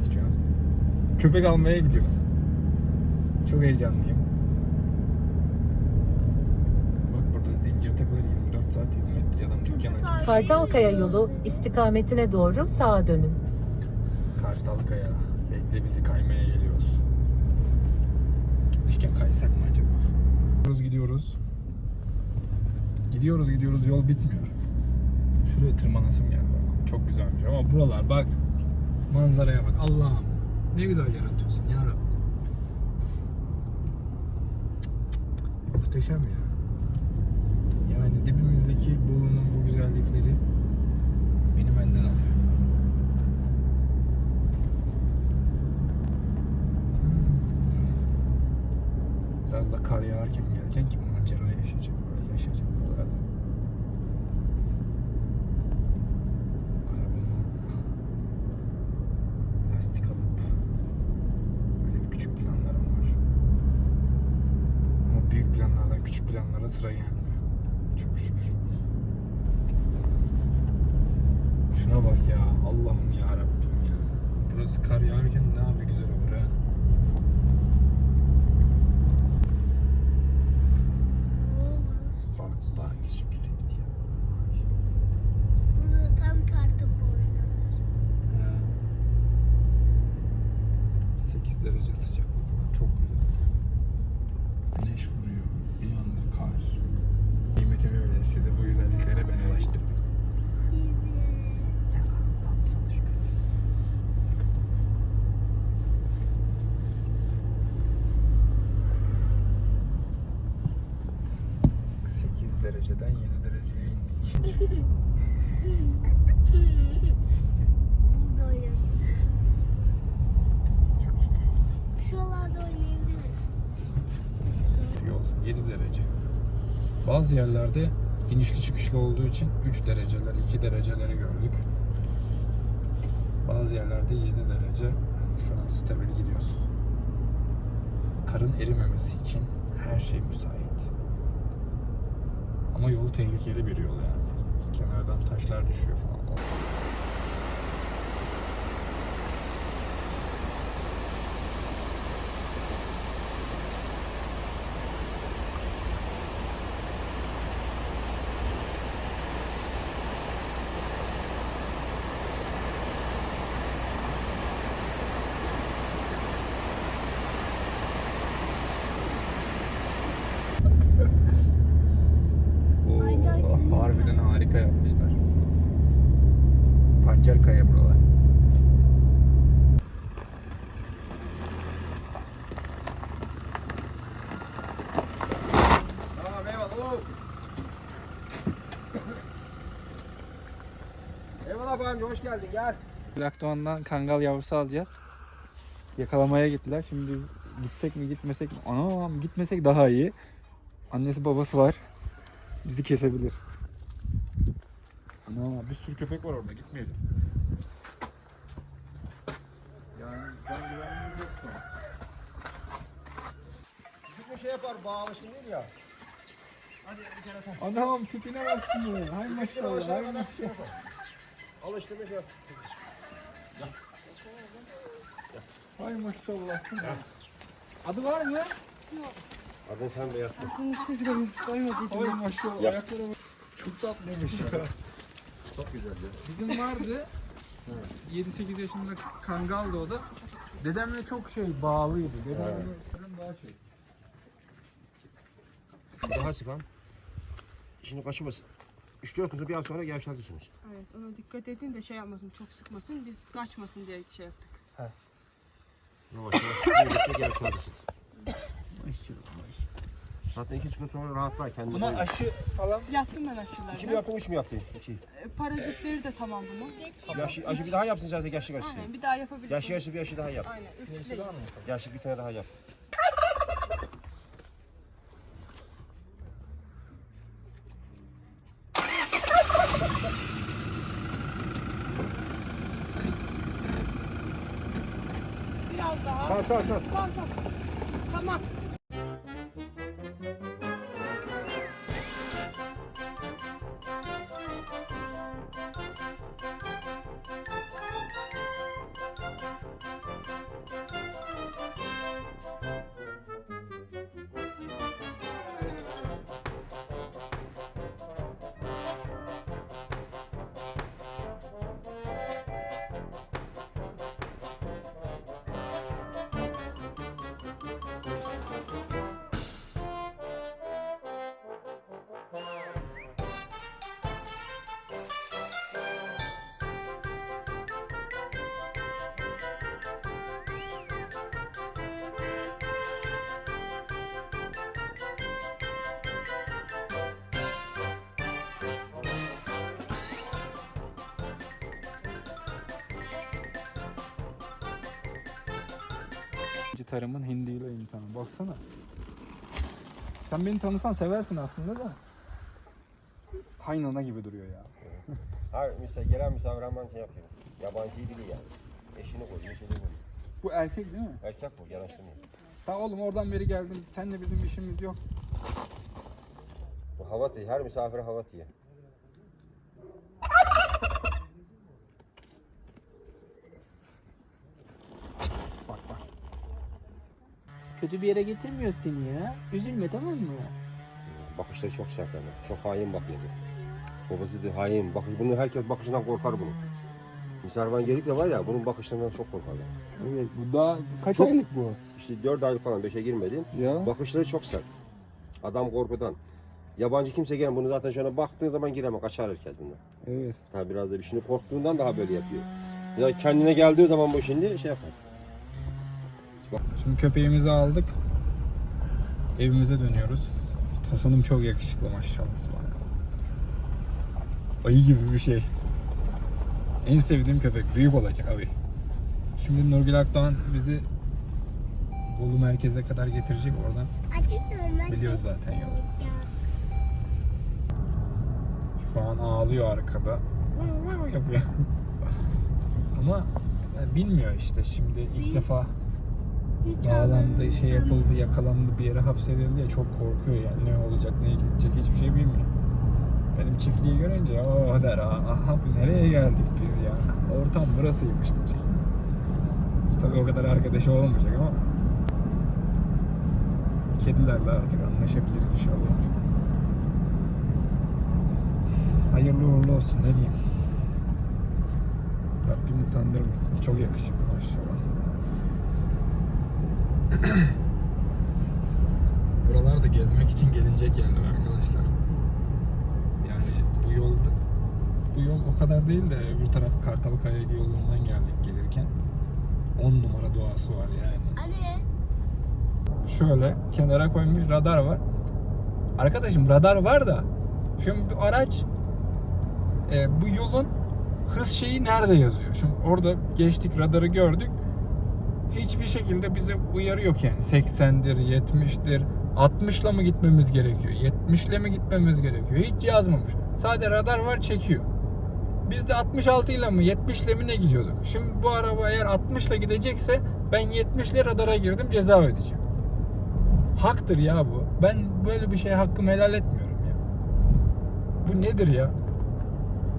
Köydeyiz şu an. Köpek almaya gidiyoruz. Çok heyecanlıyım. Bak burada zincir takıları 24 saat hizmet adam dükkan açmış. Kartalkaya yolu istikametine doğru sağa dönün. Kartalkaya. Bekle bizi kaymaya geliyoruz. Gitmişken kaysak mı acaba? Gidiyoruz gidiyoruz. Gidiyoruz gidiyoruz yol bitmiyor. Şuraya tırmanasım geldi. Çok güzelmiş ama buralar bak. Manzaraya bak Allah'ım. Ne güzel yaratıyorsun ya Rabbi. Muhteşem ya. Yani dibimizdeki Bolu'nun bu güzellikleri beni benden alıyor. Biraz da kar yağarken gelirken ki macera yaşayacak yaşayacak böyle. Arabamı lastik alıp böyle bir küçük planlarım var. Ama büyük planlardan küçük planlara sıra gelmiyor. Çok şükür. Şuna bak ya Allah'ım ya Rabbim ya. Burası kar yağarken ne abi güzel olur ha. Bak bak şu gürültüye. Burada tam kartopu oynanır. Ha. 8 derece sıcaklık var. Çok güzel. Güneş vuruyor. Bir anda kar. Kıymetimi bile size bu güzelliklere ben ulaştırdım. Ya Allah'ım sana şükür. Sekiz dereceden 7 dereceye indik. Burada oynarız. Çok güzel. Şuralarda oynayabiliriz. Yol 7 derece. Bazı yerlerde inişli çıkışlı olduğu için 3 dereceler, 2 dereceleri gördük. Bazı yerlerde 7 derece. Şu an stabil gidiyoruz. Karın erimemesi için her şey müsait. Ama yol tehlikeli bir yol yani. Kenardan taşlar düşüyor falan. Pancar kaya buralar. Eyvallah. Abi hoş geldin gel. Laktoğan'dan kangal yavrusu alacağız. Yakalamaya gittiler. Şimdi gitsek mi gitmesek mi? Anam gitmesek daha iyi. Annesi babası var. Bizi kesebilir. Ana bir sürü köpek var orada gitmeyelim. Yani ben güvenliğimiz yok şu an. Küçük bir şey yapar bağ alışkın değil ya. Hadi bir kere tak. Anam tipine bak şimdi. Hay maşallah. Hay kadar şey maşallah. yapar. Alıştırma şey yap. Hay maşallah. Adı var mı? Hadi sen de yap. Hay maşallah. Ayakları bak. Çok tatlıymış ya. Çok güzel ya. Bizim vardı. 7-8 yaşında kangaldı o da. Dedemle çok şey bağlıydı. Dedemle daha şey. Daha sıkan. İşini kaçırmasın. 3-4 kızı bir hafta sonra gevşetirsiniz. Evet ona dikkat edin de şey yapmasın çok sıkmasın biz kaçmasın diye şey yaptık. Yavaş yavaş. Yavaşça gevşetirsiniz. Zaten 2 gün sonra rahatlar kendini. Buna aşı falan Yaptım ben İki mi aşılarını. yaptın, üç mü yaptın? İki. E, Parazitleri de tamam bunun. Yaşı, aşı bir daha yapsın zaten yaşlı aşısı. Aynen bir daha yapabilirsin. Yaşı aşı bir aşı daha yap. Aynen üçlü. Yaşı bir tane daha yap. Biraz daha. Sağ sağ sağ. Sağ sağ. Tamam. Tarımın hindiyle imtihanı. Baksana. Sen beni tanısan seversin aslında da. Kaynana gibi duruyor ya. Hayır misal gelen misafir hemen şey yapıyor. Yabancıyı biliyor yani. Eşini koy, eşini koy. Bu erkek değil mi? Erkek bu, yanaştırmıyor. Ta oğlum oradan beri geldin. Seninle bizim işimiz yok. Bu hava her misafire hava diye. Kötü bir yere getirmiyor seni ya. Üzülme tamam mı? Bakışları çok sert ama. Çok hain bakıyordu. Babası da hain. Bakış, bunu herkes bakışından korkar bunun. Misafirman gelip de var ya bunun bakışlarından çok korkarlar. Evet bu daha kaç Çok- aylık bu? İşte 4 aylık falan 5'e girmedi. Ya. Bakışları çok sert. Adam korkudan. Yabancı kimse gelmez. Bunu zaten şuna baktığın zaman giremez. Kaçar herkes bundan. Evet. Ha biraz da bir şimdi korktuğundan daha böyle yapıyor. Ya kendine geldiği zaman bu şimdi şey yapar. Şimdi köpeğimizi aldık. Evimize dönüyoruz. Tosunum çok yakışıklı maşallah. Ayı gibi bir şey. En sevdiğim köpek. Büyük olacak abi. Şimdi Nurgül Akdoğan bizi Bolu merkeze kadar getirecek oradan. Biliyoruz zaten yolu. Şu an ağlıyor arkada. yapıyor. Ama yani bilmiyor işte şimdi ilk Biz- defa bağlandı, şey yapıldı, yakalandı, bir yere hapsedildi ya çok korkuyor yani ne olacak, ne gidecek hiçbir şey bilmiyor. Benim çiftliği görünce o der aha nereye geldik biz ya. Ortam burasıymış diyecek. Tabii o kadar arkadaşı olmayacak ama kedilerle artık anlaşabilir inşallah. Hayırlı uğurlu olsun ne diyeyim. Rabbim utandırmasın. Çok yakışıklı maşallah sana. Buralarda gezmek için gelinecek yerler arkadaşlar. Yani bu yolda bu yol o kadar değil de öbür taraf Kartalkaya yolundan geldik gelirken 10 numara doğası var yani. Anne. Şöyle kenara koymuş radar var. Arkadaşım radar var da şimdi bu araç e, bu yolun hız şeyi nerede yazıyor? Şimdi orada geçtik radarı gördük. Hiçbir şekilde bize uyarı yok yani. 80'dir, 70'dir, 60'la mı gitmemiz gerekiyor? 70'le mi gitmemiz gerekiyor? Hiç yazmamış. Sadece radar var çekiyor. Biz de 66 ile mi 70 ile mi ne gidiyorduk? Şimdi bu araba eğer 60 ile gidecekse ben 70 ile radara girdim ceza ödeyeceğim. Haktır ya bu. Ben böyle bir şey hakkımı helal etmiyorum ya. Bu nedir ya?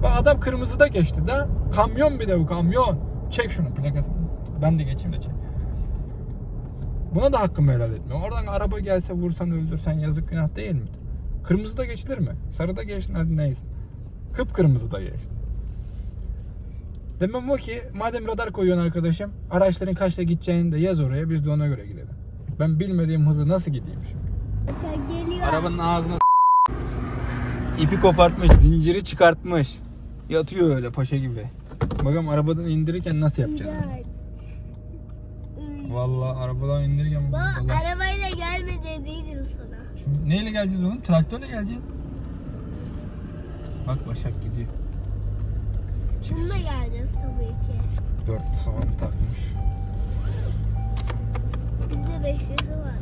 Bak adam kırmızıda geçti da kamyon bir de bu kamyon. Çek şunu plakasını. Ben de geçeyim de çek. Buna da hakkımı helal etmiyorum. Oradan araba gelse vursan öldürsen yazık günah değil mi? Kırmızıda geçilir mi? Sarıda geçtin hadi neyse. Kıpkırmızıda geçti. Demem o ki madem radar koyuyorsun arkadaşım araçların kaçta gideceğini de yaz oraya biz de ona göre gidelim. Ben bilmediğim hızı nasıl gideyim şimdi? Geliyor. Arabanın ağzına ipi kopartmış, zinciri çıkartmış. Yatıyor öyle paşa gibi. Bakalım arabadan indirirken nasıl yapacağız? Vallahi arabadan indirirken Baba arabayla gelme dediydim sana. Şimdi neyle geleceğiz oğlum? Traktörle geleceğiz. Bak Başak gidiyor. Bununla geleceğiz tabii ki. Dört soğan takmış. Bizde beşlisi var.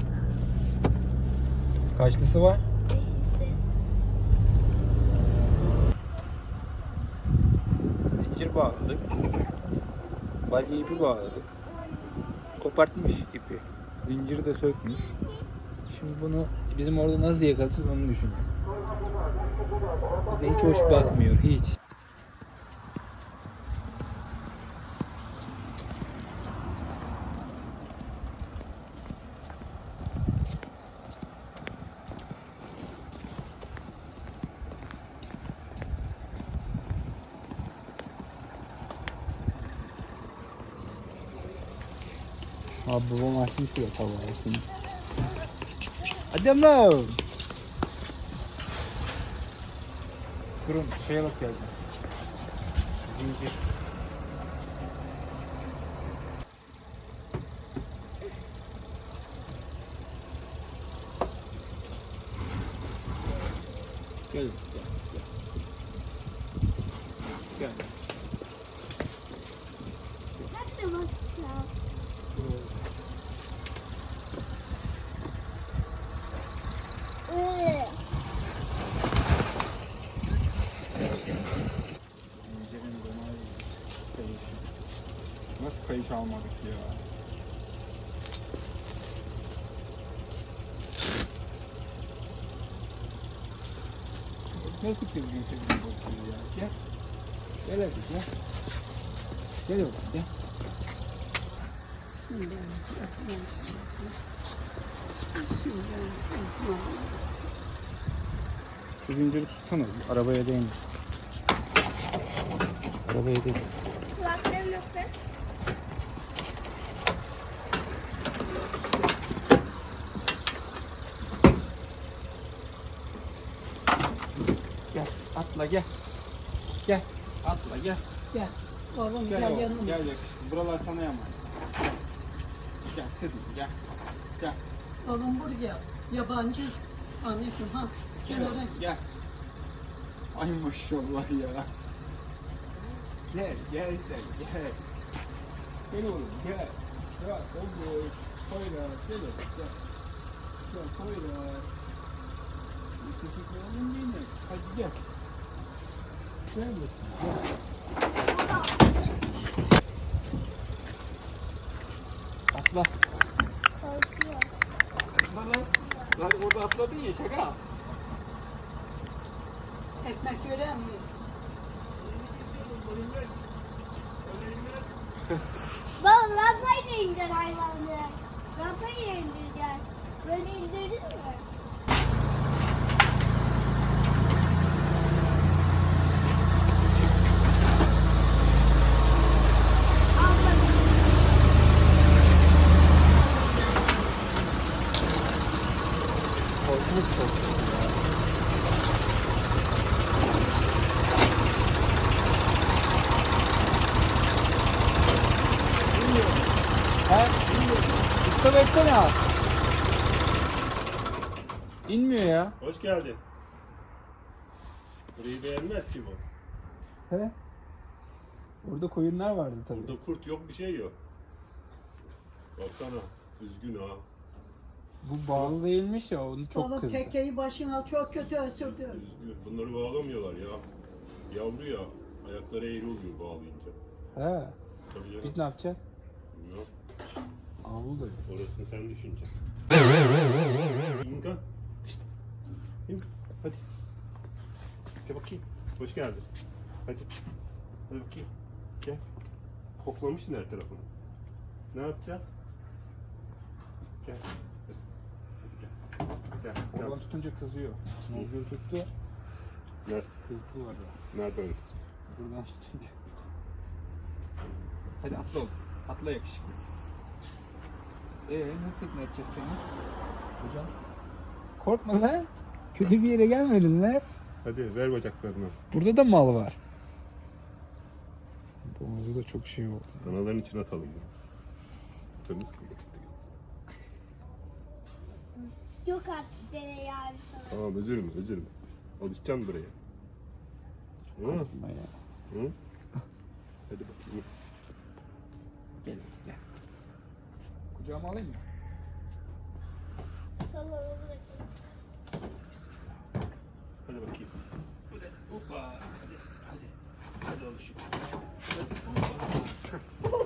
Kaçlısı var? Beşlisi. Zincir bağladık. Balya ipi bağladık. Kopartmış ipi. Zinciri de sökmüş. Şimdi bunu bizim orada nasıl yakalayacağız onu düşünüyoruz. Bize hiç hoş bakmıyor hiç. Abi babam açmış bile tabağı şimdi. Hadi ama. Durun şey alıp geldim. Zincir. Gel. Gel. Gel. Gel. Hadi bak ya. Kayış almadık ya. Nasıl kızgın kızgın bakıyor ya? Gel. Gel hadi gel. Gel oğlum gel. Şu zinciri tutsana. Arabaya değme. Arabaya değme. Kulakları nasıl? Gel atla gel. Gel atla gel. Gel. Oğlum Gel gel, oğlum, yanıma. gel yakışıklı. Buralar sana emanet. Gel kızım gel. Gel. Oğlum buraya. Yabancı. Ahmet'im ha. Gel Gel. oraya. Gel. Ay maşallah ya. Gel gel sen gel. Gel oğlum gel. Ya oğlum. Koyla gel oğlum gel. Gel koyla. Oğlum benim. Hadi gel. Atla. Atla lan. Lan orada atladın ya şaka. Ekmek gören mi? Baba rampayla indir hayvanı. Rampayla indireceğiz. Böyle indirdin mi? Korkunç korkunç. Ha? Stop etsene abi. İnmiyor ya. Hoş geldin. Burayı beğenmez ki bu. He? Orada koyunlar vardı tabii. Burada kurt yok bir şey yok. Baksana üzgün ha. Bu bağlı değilmiş ya onu çok Oğlum kızdı. tekeyi başına çok kötü ösürdü. Üzgün. Bunları bağlamıyorlar ya. Yavru ya. Ayakları eğri oluyor bağlayınca. He. Tabii canım. Biz ne yapacağız? Bilmiyorum. Avlu Orasını sen düşüneceksin. İnkan. Şşt. İn. Hadi. Gel bakayım. Hoş geldin. Hadi. Hadi bakayım. Gel. Koklamışsın her tarafını. Ne yapacağız? Gel. Gel. Gel. Oradan tutunca kızıyor. Nurgül tuttu. Nerede? Kızdı orada. Nereden? Buradan tutunca. Hadi atla oğlum. Atla yakışıklı. Ee nasıl ikna edeceğiz seni? Hocam. Korkma lan. Kötü bir yere gelmedin lan. Hadi ver bacaklarını. Burada da mal var. Boğazı da çok şey oldu. Danaların içine atalım. Temiz kılıyor. Yok artık dene yani. Tamam özürüm özürüm. Alışacağım buraya. Hı? Kızma ya. Hı? Hadi bakayım. Gel gel. Kucağıma alayım mı? Bırakın. Hadi bakayım. Hoppa. Hadi. Hadi. Hadi alışık. Ahmet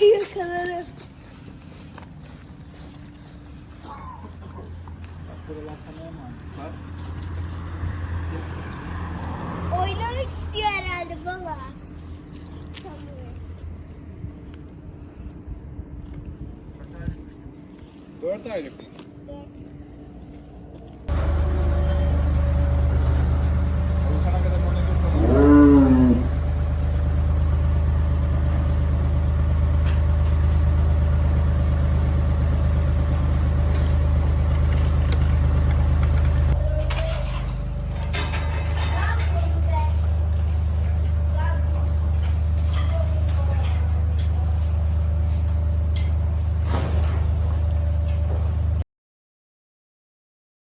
Yakalarım.